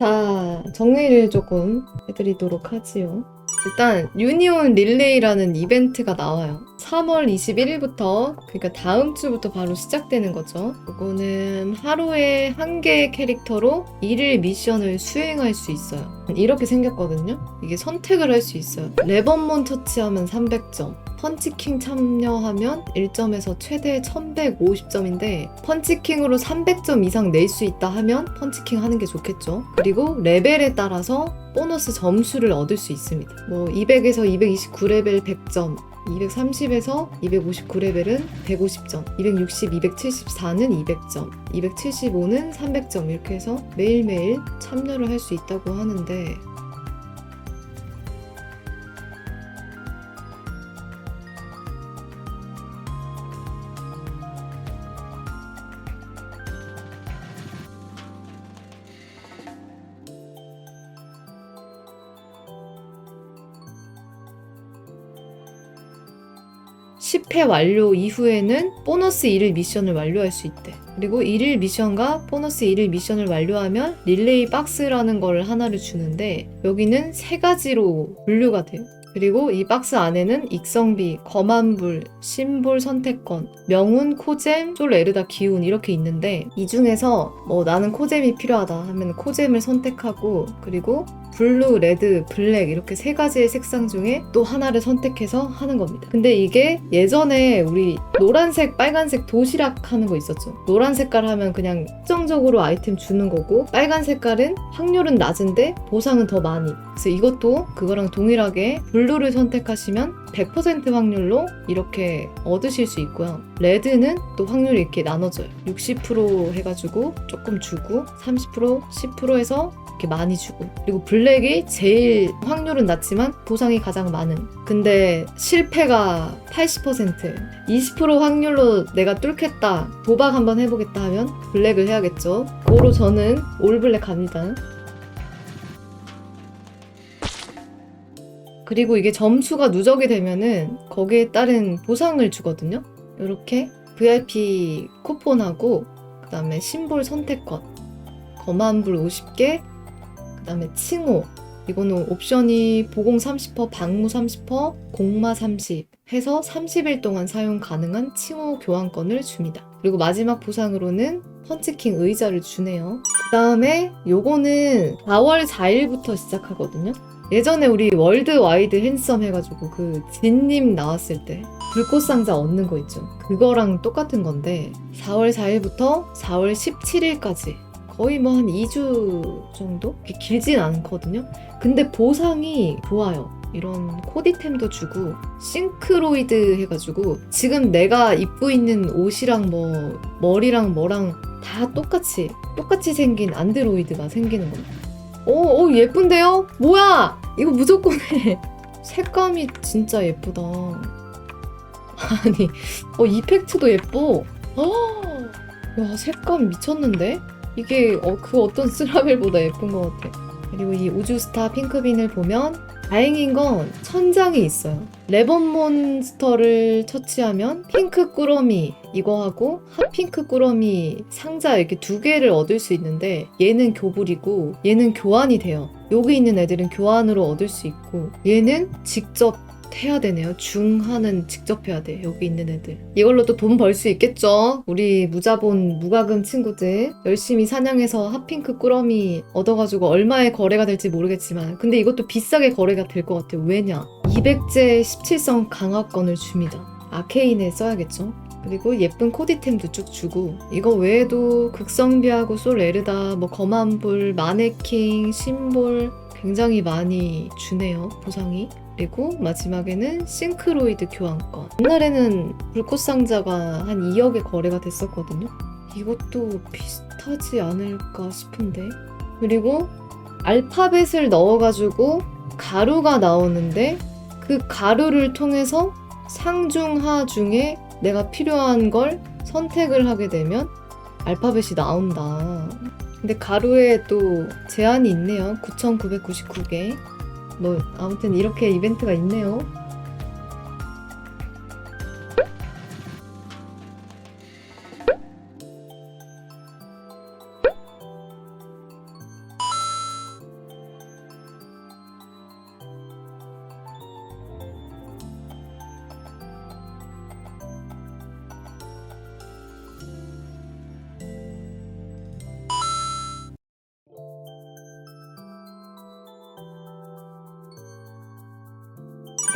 자, 정리를 조금 해드리도록 하지요. 일단 유니온 릴레이라는 이벤트가 나와요. 3월 21일부터 그러니까 다음 주부터 바로 시작되는 거죠. 이거는 하루에 한 개의 캐릭터로 1일 미션을 수행할 수 있어요. 이렇게 생겼거든요. 이게 선택을 할 수 있어요. 레번몬 터치하면 300점. 펀치킹 참여하면 1점에서 최대 1150점인데 펀치킹으로 300점 이상 낼 수 있다 하면 펀치킹 하는 게 좋겠죠. 그리고 레벨에 따라서 보너스 점수를 얻을 수 있습니다. 뭐 200에서 229레벨 100점, 230에서 259레벨은 150점, 260, 274는 200점, 275는 300점 이렇게 해서 매일매일 참여를 할 수 있다고 하는데 10회 완료 이후에는 보너스 1일 미션을 완료할 수 있대. 그리고 1일 미션과 보너스 1일 미션을 완료하면 릴레이 박스라는 걸 하나를 주는데 여기는 세 가지로 분류가 돼요. 그리고 이 박스 안에는 익성비, 검안불, 심볼 선택권, 명운, 코잼, 솔 에르다 기운 이렇게 있는데 이 중에서 뭐 나는 코잼이 필요하다 하면 코잼을 선택하고 그리고 블루, 레드, 블랙 이렇게 세 가지의 색상 중에 또 하나를 선택해서 하는 겁니다. 근데 이게 예전에 우리 노란색, 빨간색 도시락 하는 거 있었죠. 노란 색깔 하면 그냥 특정적으로 아이템 주는 거고 빨간 색깔은 확률은 낮은데 보상은 더 많이. 그래서 이것도 그거랑 동일하게 블 루를 선택하시면 100% 확률로 이렇게 얻으실 수 있고요. 레드는 또 확률이 이렇게 나눠져요. 60% 해가지고 조금 주고 30% 10%해서 이렇게 많이 주고. 그리고 블랙이 제일 확률은 낮지만 보상이 가장 많은. 근데 실패가 80% 20% 확률로 내가 뚫겠다 도박 한번 해보겠다 하면 블랙을 해야겠죠. 고로 저는 올블랙 갑니다 그리고 이게 점수가 누적이 되면은 거기에 따른 보상을 주거든요 이렇게 VIP 쿠폰하고 그 다음에 심볼 선택권 검안불 50개 그 다음에 칭호 이거는 옵션이 보공 30%, 방무 30%, 공마 30 해서 30일 동안 사용 가능한 칭호 교환권을 줍니다. 그리고 마지막 보상으로는 펀치킹 의자를 주네요. 그 다음에 요거는 4월 4일부터 시작하거든요. 예전에 우리 월드 와이드 핸섬 해가지고 그 진님 나왔을 때 불꽃 상자 얻는 거 있죠. 그거랑 똑같은 건데 4월 4일부터 4월 17일까지 거의 뭐 한 2주 정도? 길진 않거든요. 근데 보상이 좋아요. 이런 코디템도 주고 싱크로이드 해가지고 지금 내가 입고 있는 옷이랑 뭐 머리랑 뭐랑 다 똑같이 똑같이 생긴 안드로이드가 생기는 겁니다. 오, 오 예쁜데요? 뭐야? 이거 무조건 해. 색감이 진짜 예쁘다. 아니, 어 이펙트도 예뻐. 어, 야 색감 미쳤는데? 이게 어, 그 어떤 스라벨보다 예쁜 것 같아. 그리고 이 우주스타 핑크빈을 보면 다행인 건 천장이 있어요. 레번 몬스터를 처치하면 핑크 꾸러미 이거 하고 핫핑크 꾸러미 상자 이렇게 두 개를 얻을 수 있는데 얘는 교불이고 얘는 교환이 돼요. 여기 있는 애들은 교환으로 얻을 수 있고 얘는 직접 해야 되네요. 중하는 직접 해야 돼. 여기 있는 애들. 이걸로 또 돈 벌 수 있겠죠? 우리 무자본 무과금 친구들 열심히 사냥해서 핫핑크 꾸러미 얻어가지고 얼마에 거래가 될지 모르겠지만 근데 이것도 비싸게 거래가 될 것 같아요. 왜냐? 200제 17성 강화권을 줍니다. 아케인에 써야겠죠? 그리고 예쁜 코디템도 쭉 주고 이거 외에도 극성비하고 솔 에르다 뭐 검안불 마네킹 심볼 굉장히 많이 주네요 보상이 그리고 마지막에는 싱크로이드 교환권. 옛날에는 불꽃 상자가 한 2억에 거래가 됐었거든요. 이것도 비슷하지 않을까 싶은데. 그리고 알파벳을 넣어가지고 가루가 나오는데 그 가루를 통해서 상중하 중에 내가 필요한 걸 선택을 하게 되면 알파벳이 나온다. 근데 가루에 또 제한이 있네요. 9,999개. 뭐 아무튼 이렇게 이벤트가 있네요.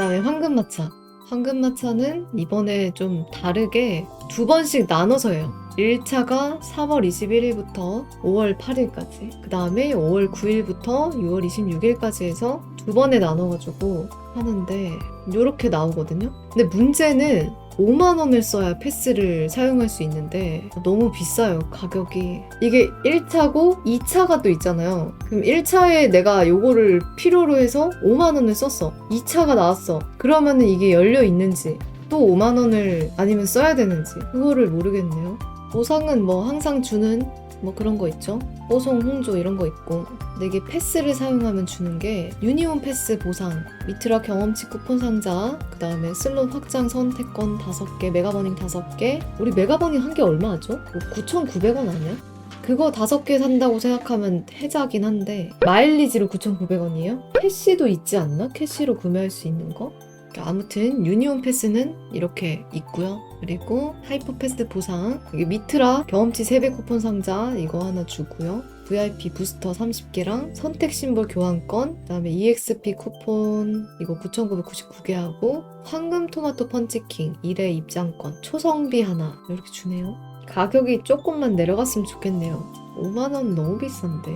그다음에 황금마차. 황금마차는 이번에 좀 다르게 두 번씩 나눠서 해요. 1차가 3월 21일부터 5월 8일까지, 그 다음에 5월 9일부터 6월 26일까지 해서 두 번에 나눠가지고 하는데, 이렇게 나오거든요? 근데 문제는 5만 원을 써야 패스를 사용할 수 있는데 너무 비싸요 가격이. 이게 1차고 2차가 또 있잖아요. 그럼 1차에 내가 요거를 필요로 해서 5만 원을 썼어. 2차가 나왔어. 그러면은 이게 열려 있는지 또 5만 원을 아니면 써야 되는지 그거를 모르겠네요. 보상은 뭐 항상 주는 뭐 그런 거 있죠 뽀송 홍조 이런 거 있고 이게 패스를 사용하면 주는 게 유니온 패스 보상 미트라 경험치 쿠폰 상자 그 다음에 슬롯 확장 선택권 5개 메가버닝 5개 우리 메가버닝 한 개 얼마 하죠? 뭐 9,900원 아니야? 그거 5개 산다고 생각하면 해자긴 한데 마일리지로 9,900원이에요? 캐시도 있지 않나? 캐시로 구매할 수 있는 거? 아무튼 유니온 패스는 이렇게 있고요. 그리고 하이퍼 패스 보상 여기 미트라 경험치 3배 쿠폰 상자 이거 하나 주고요. VIP 부스터 30개랑 선택 심볼 교환권 그다음에 EXP 쿠폰 이거 9,999개 하고 황금 토마토 펀치킹 1회 입장권 초성비 하나 이렇게 주네요. 가격이 조금만 내려갔으면 좋겠네요. 5만 원 너무 비싼데.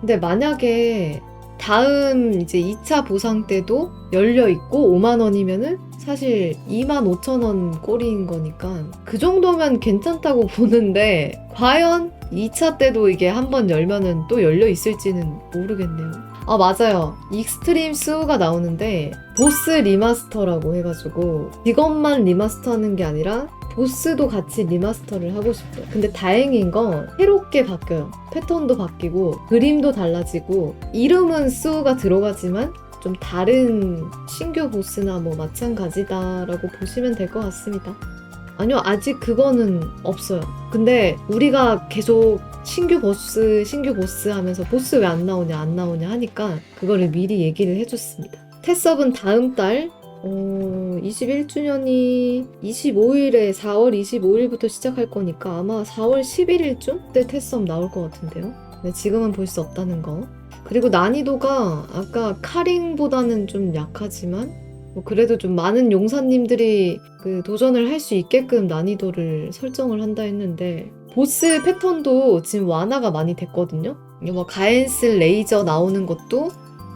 근데 만약에 다음 이제 2차 보상 때도 열려 있고 5만 원이면은 사실 2만 5천 원 꼴인 거니까 그 정도면 괜찮다고 보는데 과연 2차 때도 이게 한번 열면은 또 열려 있을지는 모르겠네요. 아 맞아요. 익스트림 스우가 나오는데 보스 리마스터라고 해가지고 이것만 리마스터하는 게 아니라 보스도 같이 리마스터를 하고 싶어요. 근데 다행인 건 새롭게 바뀌어요. 패턴도 바뀌고 그림도 달라지고 이름은 스우가 들어가지만 좀 다른 신규 보스나 뭐 마찬가지다라고 보시면 될 것 같습니다. 아니요, 아직 그거는 없어요. 근데 우리가 계속 신규 보스, 신규 보스 하면서 보스 왜 안 나오냐, 안 나오냐 하니까 그거를 미리 얘기를 해줬습니다. 테섭은 다음 달, 어, 21주년이 25일에 4월 25일부터 시작할 거니까 아마 4월 11일쯤 때 테섭 나올 것 같은데요. 근데 지금은 볼 수 없다는 거. 그리고 난이도가 아까 카링보다는 좀 약하지만 뭐 그래도 좀 많은 용사님들이 그 도전을 할 수 있게끔 난이도를 설정을 한다 했는데 보스 패턴도 지금 완화가 많이 됐거든요. 뭐 가엔슬 레이저 나오는 것도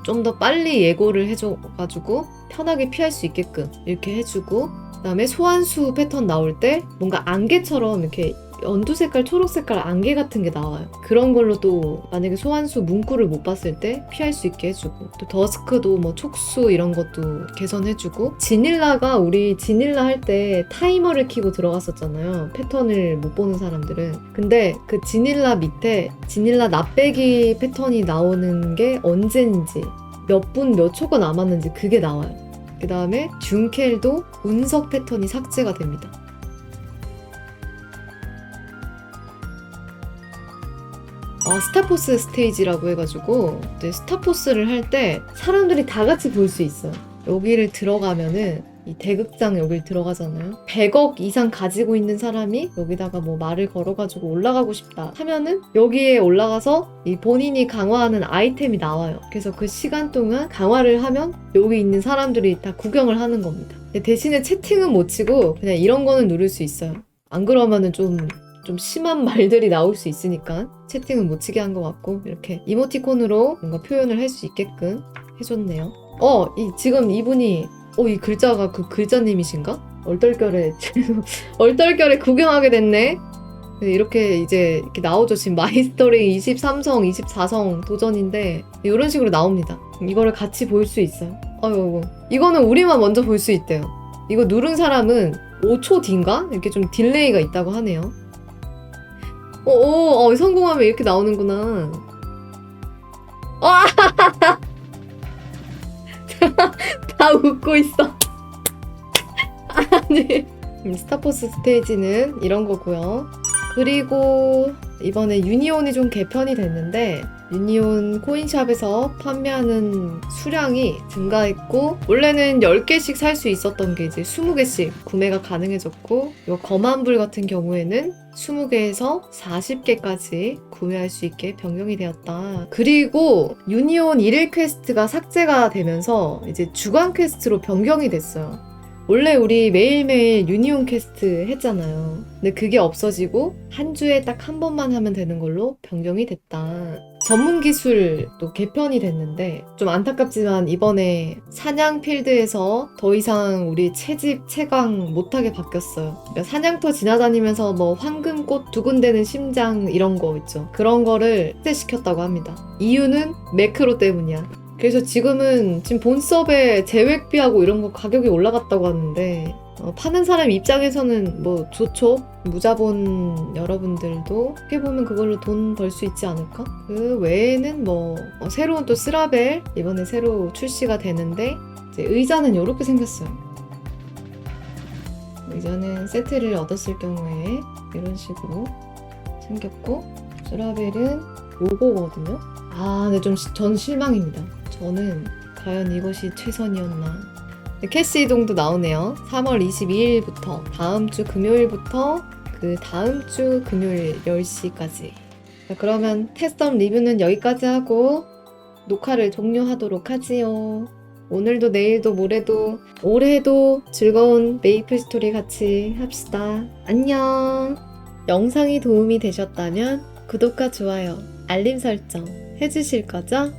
좀 더 빨리 예고를 해줘가지고 편하게 피할 수 있게끔 이렇게 해주고 그다음에 소환수 패턴 나올 때 뭔가 안개처럼 이렇게 연두 색깔, 초록 색깔 안개 같은 게 나와요. 그런 걸로 또 만약에 소환수 문구를 못 봤을 때 피할 수 있게 해주고 또 더스크도 뭐 촉수 이런 것도 개선해주고 지닐라가 우리 지닐라 할 때 타이머를 키고 들어갔었잖아요. 패턴을 못 보는 사람들은. 근데 그 지닐라 밑에 지닐라 납배기 패턴이 나오는 게 언제인지 몇 분 몇 초가 남았는지 그게 나와요. 그 다음에 준켈도 운석 패턴이 삭제가 됩니다. 어, 스타포스 스테이지라고 해가지고 스타포스를 할 때 사람들이 다 같이 볼 수 있어요. 여기를 들어가면은 이 대극장 여길 들어가잖아요. 100억 이상 가지고 있는 사람이 여기다가 뭐 말을 걸어가지고 올라가고 싶다 하면은 여기에 올라가서 이 본인이 강화하는 아이템이 나와요. 그래서 그 시간 동안 강화를 하면 여기 있는 사람들이 다 구경을 하는 겁니다. 대신에 채팅은 못 치고 그냥 이런 거는 누를 수 있어요. 안 그러면은 좀좀 심한 말들이 나올 수 있으니까 채팅은 못 치게 한 것 같고 이렇게 이모티콘으로 뭔가 표현을 할 수 있게끔 해줬네요. 어, 이 지금 이분이 어, 이 글자가 그 글자님이신가? 얼떨결에 얼떨결에 구경하게 됐네. 네, 이렇게 이제 이렇게 나오죠. 지금 마이스터링 23성, 24성 도전인데 이런 식으로 나옵니다. 이거를 같이 볼 수 있어요. 아유, 이거는 우리만 먼저 볼 수 있대요. 이거 누른 사람은 5초 뒤인가? 이렇게 좀 딜레이가 있다고 하네요. 어, 어, 어, 성공하면 이렇게 나오는구나. 아! 다 웃고 있어. 아니. 음, 스타포스 스테이지는 이런 거고요. 그리고 이번에 유니온이 좀 개편이 됐는데 유니온 코인샵에서 판매하는 수량이 증가했고 원래는 10개씩 살 수 있었던 게 이제 20개씩 구매가 가능해졌고 이 검안불 같은 경우에는 20개에서 40개까지 구매할 수 있게 변경이 되었다. 그리고 유니온 1일 퀘스트가 삭제가 되면서 이제 주간 퀘스트로 변경이 됐어요. 원래 우리 매일매일 유니온 퀘스트 했잖아요. 근데 그게 없어지고 한 주에 딱 한 번만 하면 되는 걸로 변경이 됐다. 전문 기술도 개편이 됐는데 좀 안타깝지만 이번에 사냥 필드에서 더 이상 우리 채집 채광 못하게 바뀌었어요. 그러니까 사냥터 지나다니면서 뭐 황금꽃 두근대는 심장 이런 거 있죠. 그런 거를 삭제시켰다고 합니다. 이유는 매크로 때문이야. 그래서 지금은 지금 본섭에 재획비하고 이런 거 가격이 올라갔다고 하는데 어, 파는 사람 입장에서는 뭐 좋죠. 무자본 여러분들도 어떻게 보면 그걸로 돈 벌 수 있지 않을까? 그 외에는 뭐 어, 새로운 또 스라벨 이번에 새로 출시가 되는데 의자는 이렇게 생겼어요. 의자는 세트를 얻었을 경우에 이런 식으로 생겼고 스라벨은 요거거든요. 아, 근데 좀 전 실망입니다. 저는 과연 이것이 최선이었나? 네, 캐시 이동도 나오네요. 3월 22일부터 다음 주 금요일부터 그 다음 주 금요일 10시까지. 그러면 테스트업 리뷰는 여기까지 하고 녹화를 종료하도록 하지요. 오늘도 내일도 모레도 올해도 즐거운 메이플 스토리 같이 합시다. 안녕. 영상이 도움이 되셨다면 구독과 좋아요, 알림 설정 해주실 거죠?